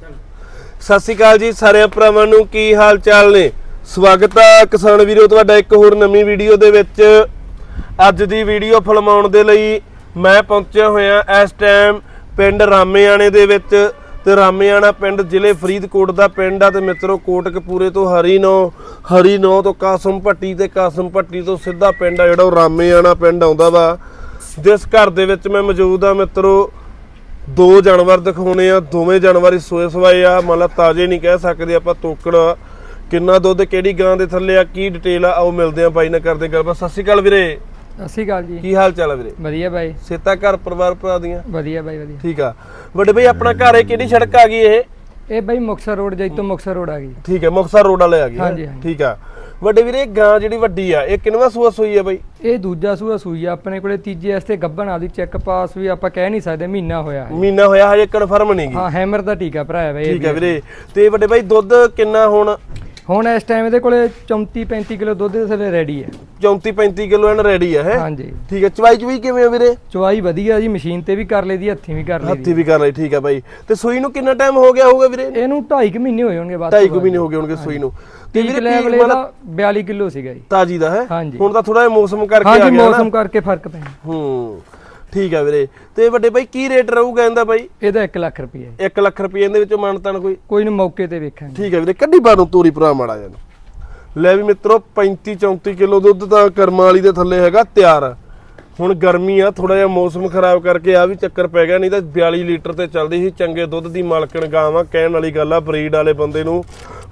ਸਤਿ ਸ਼੍ਰੀ ਅਕਾਲ ਜੀ ਸਾਰੇ ਭਰਾਵਾਂ ਨੂੰ, ਕੀ ਹਾਲ ਚਾਲ ਨੇ? ਸਵਾਗਤ ਆ ਕਿਸਾਨ ਵੀਰੋ, ਤੁਹਾਡਾ ਇੱਕ ਹੋਰ ਨਵੀਂ ਵੀਡੀਓ ਦੇ ਵਿੱਚ। ਅੱਜ ਦੀ ਵੀਡੀਓ ਫਿਲਮਾਉਣ ਦੇ ਲਈ ਮੈਂ ਪਹੁੰਚਿਆ ਹੋਇਆ ਇਸ ਟਾਈਮ ਪਿੰਡ ਰਾਮੇਆਣੇ ਦੇ ਵਿੱਚ। ਤੇ ਰਾਮੇਆਣਾ ਪਿੰਡ ਜ਼ਿਲ੍ਹੇ ਫਰੀਦਕੋਟ ਦਾ ਪਿੰਡ ਆ ਤੇ ਮਿੱਤਰੋ, ਕੋਟਕਪੂਰੇ ਤੋਂ ਹਰੀਨੋ ਹਰੀਨੋ ਤੋਂ ਕਾਸਮ ਭੱਟੀ ਤੇ ਕਾਸਮ ਭੱਟੀ ਤੋਂ ਸਿੱਧਾ ਪਿੰਡ ਆ ਜਿਹੜਾ ਉਹ ਰਾਮੇਆਣਾ ਪਿੰਡ ਆਉਂਦਾ ਵਾ। ਜਿਸ ਘਰ ਦੇ ਵਿੱਚ ਮੈਂ ਮੌਜੂਦ ਆ ਮਿੱਤਰੋ ਦੋ ਜਾਨਵਰ ਦਿਖਾਉਣੇ ਆ ਦੋਵੇਂ ਜਾਨਵਰ ਹੀ ਸੋਏ ਸਵਾਏ ਆ। ਮੰਨ ਲਾ ਤਾਜ਼ੇ ਨਹੀਂ ਕਹਿ ਸਕਦੇ ਆਪਾਂ ਤੋਕੜ। ਕਿੰਨਾ ਦੁੱਧ ਕਿਹੜੀ ਗਾਂ ਦੇ ਥੱਲੇ ਆ ਕੀ ਡਿਟੇਲ ਆ ਆਓ ਮਿਲਦੇ ਆ ਬਾਈ ਨਾਲ ਕਰਦੇ ਗੱਲਬਾਤ। ਸਤਿ ਸ਼੍ਰੀ ਅਕਾਲ ਵੀਰੇ। ਸਤਿ ਸ਼੍ਰੀ ਅਕਾਲ ਜੀ। ਕੀ ਹਾਲ ਚਾਲ ਆ ਵੀਰੇ? ਵਧੀਆ ਬਾਈ। ਸੇਤਾ ਘਰ ਪਰਿਵਾਰ ਭਰਾ ਦੀਆਂ? ਵਧੀਆ ਬਾਈ ਵਧੀਆ। ਠੀਕ ਆ। ਵੱਡੇ ਬਈ ਆਪਣਾ ਘਰ ਹੈ ਕਿਹੜੀ ਸੜਕ ਆ ਗਈ ਇਹ? ਇਹ ਬਾਈ ਮੁਕਸਰ ਰੋਡ ਜੈਤੋ ਮੁਕਸਰ ਰੋਡ ਆ ਗਈ। ਠੀਕ ਹੈ ਮੁਕਤਸਰ ਰੋਡ ਵਾਲੇ ਆ ਗਈ ਹਾਂਜੀ। ਠੀਕ ਆ। ਵੱਡੇ ਵੀਰੇ ਗਾਂ ਜਿਹੜੀ ਵੱਡੀ ਆ ਇਹ ਕਿੰਨਵਾ ਸੂਆ ਸੂਈ ਆ ਬਾਈ? ਇਹ ਦੂਜਾ ਸੂਆ ਸੂਈ ਆ ਆਪਣੇ ਕੋਲੇ ਤੀਜੇ ਵਾਸਤੇ ਗੱਭਣ ਆਦੀ ਚੈੱਕ ਪਾਸ ਵੀ ਆਪਾਂ ਕਹਿ ਨਹੀਂ ਸਕਦੇ ਮਹੀਨਾ ਹੋਇਆ ਹੈ। ਮਹੀਨਾ ਹੋਇਆ ਹਜੇ ਕਨਫਰਮ ਨਹੀਂ ਗੀ। ਹਾਂ ਹੈਮਰ ਦਾ ਟੀਕਾ ਭਰਾਇਆ ਬਾਈ ਠੀਕ ਹੈ ਵੀਰੇ ਤੇ ਵੱਡੇ ਬਾਈ ਦੁੱਧ ਕਿੰਨਾ ਹੁਣ? ਹੁਣ ਇਸ ਟਾਈਮ ਇਹਦੇ ਕੋਲੇ 34 35 ਕਿਲੋ ਦੁੱਧ ਦੇ ਥੱਲੇ ਰੈਡੀ ਹੈ। 34 35 ਕਿਲੋ ਐਨ ਰੈਡੀ ਆ ਹੈ? ਹਾਂਜੀ। ਠੀਕ ਹੈ ਚਵਾਈ ਚਵਾਈ ਕਿਵੇਂ ਆ ਵੀਰੇ? ਚਵਾਈ ਵਧੀਆ ਜੀ ਮਸ਼ੀਨ ਤੇ ਵੀ ਕਰ ਲਈਦੀ ਹੱਥੀਂ ਵੀ ਕਰ ਲਈਦੀ ਹੱਥੀ ਵੀ ਕਰ ਲਈ ਠੀਕ ਹੈ ਬਾਈ ਤੇ ਸੂਈ ਨੂੰ ਕਿੰਨਾ ਟਾਈਮ ਹੋ ਗਿਆ ਹੋਊਗਾ ਵੀਰੇ? ਇਹਨੂੰ 2.5 ਮਹੀਨੇ ਹੋਏ ਹੋਣਗੇ ਬਾਅਦ ਢਾਈ ਕੁ ਮਹੀਨੇ ਹੋ ਗਏ ਹੋਣਗੇ ਸੂਈ ਨੂੰ। ਤੇ ਵੀਰੇ ਲੈਵਲ ਪੀਕ ਇਹਦਾ 42 ਕਿਲੋ ਸੀਗਾ ਜੀ। ਤਾਜੀ ਦਾ ਹੈ? ਹਾਂਜੀ। ਹੁਣ ਤਾਂ ਥੋੜਾ ਜਿਹਾ ਮੌਸਮ ਕਰਕੇ ਆ ਹਾਂਜੀ ਗਿਆ ਨਾ। ਮੌਸਮ ਕਰਕੇ ਫ਼ਰਕ ਪੈਂਦਾ ਹੂੰ। ਠੀਕ ਹੈ ਵੀਰੇ। ਤੇ ਵੱਡੇ ਬਾਈ ਕੀ ਰੇਟ ਰਹੂਗਾ ਇਹਦਾ ਬਾਈ? ਇਹਦਾ 1 ਲੱਖ ਰੁਪਏ 1 ਲੱਖ ਰੁਪਏ ਇਹਦੇ ਵਿੱਚੋਂ ਮਾਨਤਾਨ ਕੋਈ? ਕੋਈ ਨੂੰ ਮੌਕੇ ਤੇ ਵੇਖਾਂਗੇ। ਠੀਕ ਹੈ ਵੀਰੇ ਕੱਢੀ ਬਾਹਰ ਤੋਰੀ ਭਰਾ ਮਾੜਾ ਜਾਨ ਲੈ ਵੀ ਮਿੱਤਰੋ 35 34 ਕਿਲੋ ਦੁੱਧ ਤਾਂ ਕਰਮਾਂ ਵਾਲੀ ਦੇ ਥੱਲੇ ਹੈਗਾ ਤਿਆਰ। ਹੁਣ ਗਰਮੀ ਆ ਥੋੜਾ ਜਿਹਾ ਮੌਸਮ ਖਰਾਬ ਕਰਕੇ ਆ ਵੀ ਚੱਕਰ ਪੈ ਗਿਆ ਨਹੀਂ ਤਾਂ 42 ਲੀਟਰ ਤੇ ਚੱਲਦੀ ਸੀ ਚੰਗੇ ਦੁੱਧ ਦੀ ਮਾਲਕਣ ਗਾਂ ਵਾ ਕਹਿਣ ਵਾਲੀ ਗੱਲ ਆ ਬਰੀਡ ਵਾਲੇ ਬੰਦੇ ਨੂੰ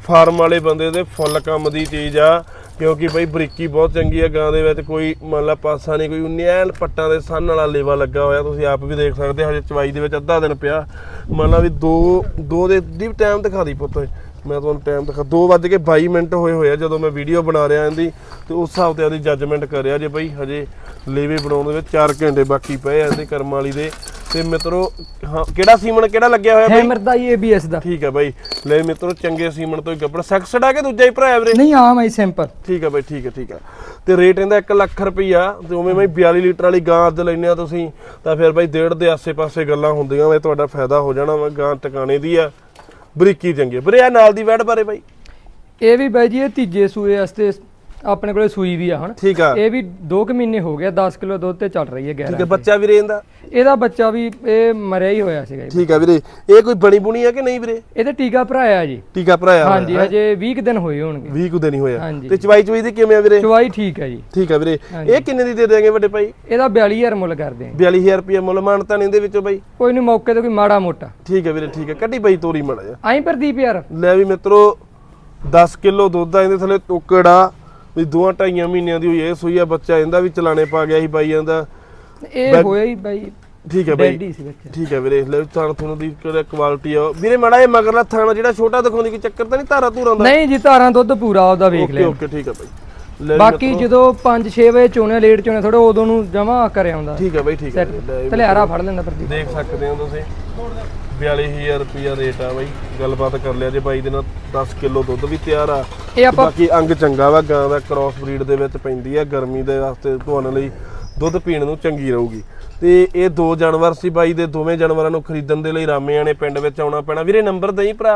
ਫਾਰਮ ਵਾਲੇ ਬੰਦੇ ਦੇ ਫੁੱਲ ਕੰਮ ਦੀ ਚੀਜ਼ ਆ। ਕਿਉਂਕਿ ਬਈ ਬਰੀਕੀ ਬਹੁਤ ਚੰਗੀ ਆ ਗਾਂ ਦੇ ਵਿੱਚ, ਕੋਈ ਮੰਨ ਲਾ ਪਾਸਾ ਨਹੀਂ, ਕੋਈ ਉਨਿਆਲ ਪੱਟਾਂ ਦੇ ਸੰਨ ਵਾਲਾ ਲੇਵਾ ਲੱਗਾ ਹੋਇਆ, ਤੁਸੀਂ ਆਪ ਵੀ ਦੇਖ ਸਕਦੇ ਹਜੇ ਚਵਾਈ ਦੇ ਵਿੱਚ ਅੱਧਾ ਦਿਨ ਪਿਆ। ਮੰਨ ਲਾ ਵੀ 2 2 ਦੇ, ਦੀ ਟਾਈਮ ਦਿਖਾ ਦੀ ਪੁੱਤ ਮੈਂ ਤੁਹਾਨੂੰ ਟਾਈਮ ਦਿਖਾ 2:22 ਮਿੰਟ ਹੋਏ ਹੋਏ ਆ ਜਦੋਂ ਮੈਂ ਵੀਡੀਓ ਬਣਾ ਰਿਹਾ ਇਹਦੀ, ਤੇ ਉਸ ਹਿਸਾਬ ਤੇ ਉਹਦੀ ਜੱਜਮੈਂਟ ਕਰਿਆ ਜੇ ਬਈ ਹਜੇ ਲੇਵੇ ਬਣਾਉਣ ਦੇ ਵਿੱਚ 4 ਘੰਟੇ ਬਾਕੀ ਪਏ ਆ ਇਹਦੇ ਕਰਮ ਵਾਲੀ ਦੇ। ਤੇ ਮਿੱਤਰੋ ਹਾਂ ਕਿਹੜਾ ਸੀਮਨ ਕਿਹੜਾ ਲੱਗਿਆ ਹੋਇਆ ਬਈ? ਹੈਮਰ ਦਾ ਹੀ ਏਬੀਐਸ ਦਾ। ਠੀਕ ਹੈ ਬਾਈ। ਲੈ ਮਿੱਤਰੋ ਚੰਗੇ ਸੀਮਨ ਤੋਂ ਹੀ ਗੱਪੜ। ਸੈਕਸਡ ਆ ਕੇ ਦੂਜਾ ਹੀ ਭਰਾ ਵੀਰੇ? ਨਹੀਂ ਆਮ ਆਈ ਸਿੰਪਲ ਠੀਕ ਹੈ ਬਾਈ ਠੀਕ ਹੈ ਠੀਕ ਹੈ। ਤੇ ਰੇਟ ਇਹਦਾ 1 ਲੱਖ ਰੁਪਈਆ। ਤੇ ਉਵੇਂ ਬਾਈ 42 ਲੀਟਰ ਵਾਲੀ ਗਾਂ ਅੱਜ ਲੈਨੇ ਆ ਤੁਸੀਂ। ਤਾਂ ਫਿਰ ਬਾਈ ਡੇਢ ਦੇ ਆਸੇ-ਪਾਸੇ ਗੱਲਾਂ ਹੁੰਦੀਆਂ ਵੇ ਤੁਹਾਡਾ ਫਾਇਦਾ ਹੋ ਜਾਣਾ ਵਾ। ਗਾਂ ਟਿਕਾਣੇ ਦੀ ਆ ਬਰੀਕੀ ਚੰਗੀ ਆ। ਨਾਲ ਦੀ ਵੈੜ ਬਾਰੇ ਬਾਈ। ਇਹ ਵੀ ਬਾਈ ਜੀ ਇਹ ਤੀਜੇ ਸੂਏ ਵਾਸਤੇ ਆਪਣੇ ਕੋਲੇ ਸੂਈ ਵੀ ਆ ਹੁਣ। ਠੀਕ ਆ। ਇਹ ਵੀ 2 ਕੁ ਮਹੀਨੇ ਹੋ ਗਿਆ 10 ਕਿਲੋ ਦੁੱਧ ਤੇ ਚੱਲ ਰਹੀ ਹੈ ਠੀਕ 11 ਹੈ ਬੱਚਾ ਵੀਰੇ ਇਹਦਾ ਇਹਦਾ ਬੱਚਾ ਵੀ ਇਹ ਮਰਿਆ ਹੀ ਹੋਇਆ ਸੀਗਾ। ਠੀਕ ਹੈ ਵੀਰੇ। ਇਹ ਕੋਈ ਬਣੀ ਬੁਣੀ ਆ ਕਿ ਨਹੀਂ ਵੀਰੇ? ਇਹਦੇ ਟੀਕਾ ਭਰਾਇਆ ਜੀ। ਟੀਕਾ ਭਰਾਇਆ ਹਾਂਜੀ ਹਜੇ 20 ਕੁ ਦਿਨ ਹੋਏ ਹੋਣਗੇ। 20 ਕੁ ਦਿਨ ਹੀ ਹੋਇਆ। ਤੇ ਚਵਾਈ ਚਵਾਈ ਦੀ ਕਿਵੇਂ ਆ ਵੀਰੇ? ਚਵਾਈ ਠੀਕ ਹੈ ਜੀ। ਠੀਕ ਆ ਵੀਰੇ। ਇਹ ਕਿੰਨੇ ਦੀ ਦੇ ਦੇਗੇ ਵੱਡੇ ਭਾਈ? ਇਹਦਾ 42000 ਮੁੱਲ ਕਰਦੇ ਆ। 42000 ਰੁਪਏ ਮੁੱਲ ਮਾਨਤਾ ਨੇ ਇਹਦੇ ਵਿੱਚੋਂ ਬਾਈ। ਕੋਈ ਨਹੀਂ ਮੌਕੇ ਤੇ ਕੋਈ ਮਾੜਾ ਮੋਟਾ। ਠੀਕ ਹੈ ਵੀਰੇ ਠੀਕ ਹੈ ਕੱਢੀ ਬਾਈ ਤੋਰੀ ਮੜਾ ਜਾ ਆਈ ਪ੍ਰਦੀਪ ਯਾਰ। ਲੈ ਵੀ ਮਿੱਤਰੋ 10 ਕਿਲੋ ਦੁੱਧ ਆ ਇਹਦੇ ਥੱਲੇ ਟੋਕੜਾ ਵੀ ਦੋਆਂ ਢਾਈਆਂ ਮਹੀਨਿਆਂ ਦੀ ਹੋਈ ਇਹ ਸੂਈ ਆ ਬੱਚਾ ਇਹਦਾ ਵੀ ਚਲਾਣੇ ਪਾ ਗਿਆ ਸੀ ਬਾਈ ਇਹਦਾ ਇਹ ਹੋਇਆ ਹੀ ਬਾਈ ਠੀਕ ਹੈ ਬਾਈ। ਡੈਡੀ ਸੀ ਬੱਚਾ। ਠੀਕ ਹੈ ਵੀਰੇ ਲੈ ਥਾਣ ਤੁਹਾਨੂੰ ਦੀ ਕਿਹੜਾ ਕੁਆਲਿਟੀ ਆ। ਵੀਰੇ ਮੜਾ ਇਹ ਮਗਰਲਾ ਥਾਣਾ ਜਿਹੜਾ ਛੋਟਾ ਦਿਖਾਉਂਦੀ ਕੋਈ ਚੱਕਰ ਤਾਂ ਨਹੀਂ ਧਾਰਾ ਧੂਰਾਂ ਦਾ? ਨਹੀਂ ਜੀ ਧਾਰਾਂ ਦੁੱਧ ਪੂਰਾ ਉਹਦਾ ਵੇਖ ਓਕੇ ਲਿਆ। ਓਕੇ ਠੀਕ ਹੈ ਬਾਈ। ਲੈ ਬਾਕੀ ਜਦੋਂ 5-6 ਵਜੇ ਚੋਣੇ ਲੇਟ ਚੋਣੇ ਥੋੜਾ ਉਦੋਂ ਨੂੰ ਜਮਾ ਕਰ ਆਉਂਦਾ ਠੀਕ ਹੈ ਬਾਈ ਠੀਕ ਹੈ ਲੈ ਤਲਿਆਰਾ ਫੜ ਲੈਂਦਾ ਪ੍ਰਦੀਪ। ਦੇਖ ਸਕਦੇ ਹੋ ਤੁਸੀਂ। 42000 ਰੁਪਿਆ ਰੇਟ ਆ ਬਾਈ। ਗੱਲਬਾਤ ਕਰ ਲਿਆ ਜੇ ਬਾਈ ਦੇ ਨਾਲ 10 ਕਿਲੋ ਦੁੱਧ ਵੀ ਤਿਆਰ ਆ। ਇਹ ਆਪਾਂ ਬਾਕੀ ਅੰਗ ਚੰਗਾ ਵਾ ਗਾਂ ਦਾ ਕ੍ਰਾਸ ਬਰੀਡ ਦੇ ਵਿੱਚ ਪੈਂਦੀ ਆ ਗਰਮੀ ਦੇ ਵਾਸਤੇ ਤੁਹਾਨੂੰ ਲਈ ਦੁੱਧ ਪੀਣ ਨੂੰ ਚੰਗੀ ਰਹੂਗੀ। ਤੇ ਇਹ ਦੋ ਜਾਨਵਰ ਸੀ ਬਾਈ ਦੇ ਦੋਵੇਂ ਜਾਨਵਰਾਂ ਨੂੰ ਖਰੀਦਣ ਦੇ ਲਈ ਰਾਮੇਆਣੇ ਪਿੰਡ ਵਿੱਚ ਆਉਣਾ ਪੈਣਾ। ਵੀਰੇ ਨੰਬਰ ਦੇਈ ਭਰਾ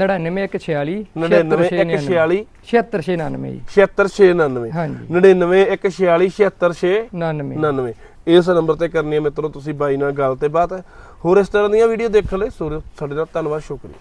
99146 99146 7699 ਜੀ 7699 ਹਾਂਜੀ। 99146 76 99 99 ਇਸ ਨੰਬਰ ਤੇ ਕਰਨੀ ਹੈ ਮਿੱਤਰੋ ਤੁਸੀਂ ਬਾਈ ਨਾਲ ਗੱਲ ਤੇ ਬਾਤ। ਹੋਰ ਇਸ ਤਰ੍ਹਾਂ ਦੀਆਂ ਵੀਡੀਓ ਦੇਖਣ ਲਈ ਸੋ ਸਾਡੇ ਨਾਲ ਧੰਨਵਾਦ ਸ਼ੁਕਰੀਆ।